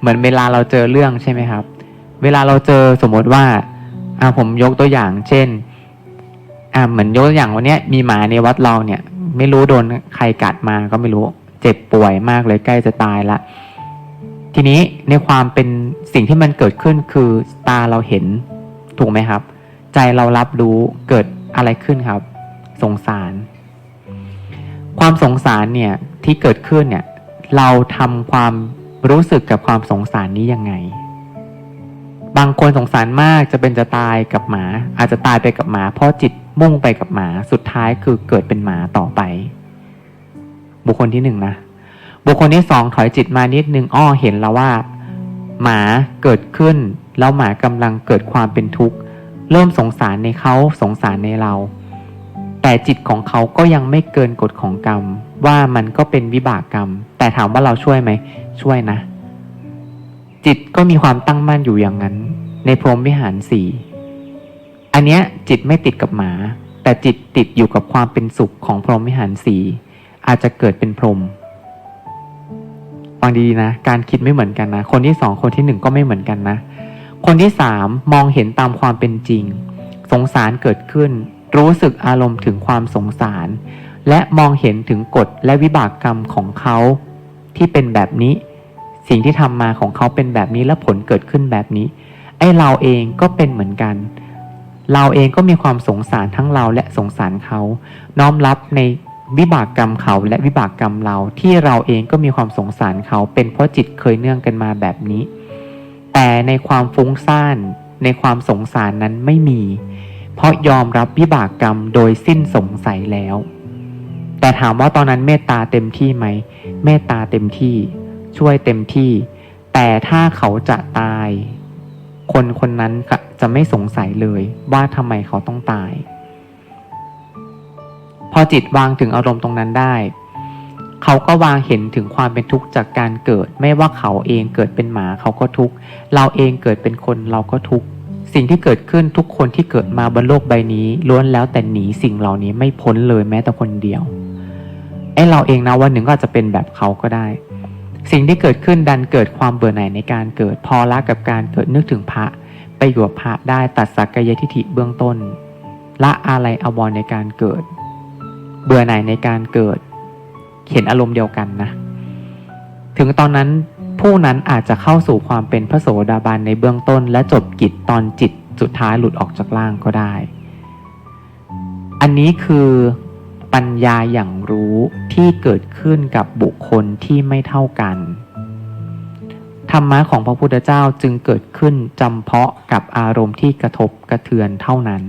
เหมือนเวลาเราเจอเรื่องใช่ไหมครับ เวลาเราเจอสมมติว่าอ่าผมยกตัวอย่าง เช่นอ่าเหมือนยกตัวอย่างวันนี้มีหมาในวัดเราเนี่ย ไม่รู้โดนใครกัดมาก็ไม่รู้ เจ็บป่วยมากเลยใกล้จะตายละทีนี้ในความเป็นสิ่งที่มันเกิดขึ้นคือตาเราเห็นถูกไหมครับ ใจเรารับรู้เกิดอะไรขึ้นครับ สงสาร ความสงสารเนี่ยที่เกิดขึ้นเนี่ย เราทำความ รู้สึกกับความสงสารนี้ยังไง บางคนสงสารมากจะเป็นจะตายกับหมา อาจจะตายไปกับหมา เพราะจิตมุ่งไปกับหมาสุดท้ายคือเกิดเป็นหมาต่อไป บุคคลที่หนึ่งนะบุคคลที่สองถอยจิตมานิดนึงอ้อเห็นแล้วว่า หมาเกิดขึ้น แล้วหมากำลังเกิดความเป็นทุกข์เริ่มสงสารในเขาสงสารในเรา แต่จิตของเขาก็ยังไม่เกินกฎของกรรม ว่ามันก็เป็นวิบากกรรม แต่ถามว่าเราช่วยไหม ช่วยนะ จิตก็มีความตั้งมั่นอยู่อย่างนั้น ในพรหมวิหารสี่อันเนี้ยจิตไม่ติดกับหมา แต่จิตติดอยู่กับความเป็นสุขของพรหมวิหารสี่อาจจะเกิดเป็นพรหมฟังดีๆนะ การคิดไม่เหมือนกันนะ คนที่สองคนที่หนึ่งก็ไม่เหมือนกันนะ คนที่สามมองเห็นตามความเป็นจริง สงสารเกิดขึ้น รู้สึกอารมณ์ถึงความสงสาร และมองเห็นถึงกฎและวิบากกรรมของเขา ที่เป็นแบบนี้ สิ่งที่ทำมาของเขาเป็นแบบนี้และผลเกิดขึ้นแบบนี้ ไอ้เราเองก็เป็นเหมือนกัน เราเองก็มีความสงสารทั้งเราและสงสารเขาน้อมรับในวิบากกรรมเขาและวิบากกรรมเราที่เราเองก็มีความสงสารเขาเป็นเพราะจิตเคยเนื่องกันมาแบบนี้ แต่ในความฟุ้งซ่านในความสงสารนั้นไม่มี เพราะยอมรับวิบากกรรมโดยสิ้นสงสัยแล้ว แต่ถามว่าตอนนั้นเมตตาเต็มที่ไหมเมตตาเต็มที่ช่วยเต็มที่ แต่ถ้าเขาจะตาย คนคนนั้นจะไม่สงสัยเลยว่าทำไมเขาต้องตาย พอจิตวางถึงอารมณ์ตรงนั้นได้ เขาก็วางเห็นถึงความเป็นทุกข์จากการเกิด ไม่ว่าเขาเองเกิดเป็นหมาเขาก็ทุกข์เราเองเกิดเป็นคนเราก็ทุกข์สิ่งที่เกิดขึ้นทุกคนที่เกิดมาบนโลกใบนี้ล้วนแล้วแต่หนีสิ่งเหล่านี้ไม่พ้นเลยแม้แต่คนเดียว อ้เราเองนะวันหนึ่งก็อาจจะเป็นแบบเขาก็ได้ สิ่งที่เกิดขึ้นดันเกิดความเบื่อหน่ายในการเกิดพอละกับการเกิดนึกถึงพระไปอยู่กับพระได้ตัดสักกายทิฏฐิเบื้องต้น ละอะไรอาวรณ์ในการเกิด เบื่อหน่ายในการเกิดเห็นอารมณ์เดียวกันนะ ถึงตอนนั้นผู้นั้นอาจจะเข้าสู่ความเป็นพระโสดาบันในเบื้องต้น และจบกิจตอนจิตสุดท้ายหลุดออกจากร่างก็ได้ อันนี้คือปัญญาอย่างรู้ ที่เกิดขึ้นกับบุคคลที่ไม่เท่ากัน ธรรมะของพระพุทธเจ้าจึงเกิดขึ้นจำเพาะกับอารมณ์ที่กระทบกระเทือนเท่านั้น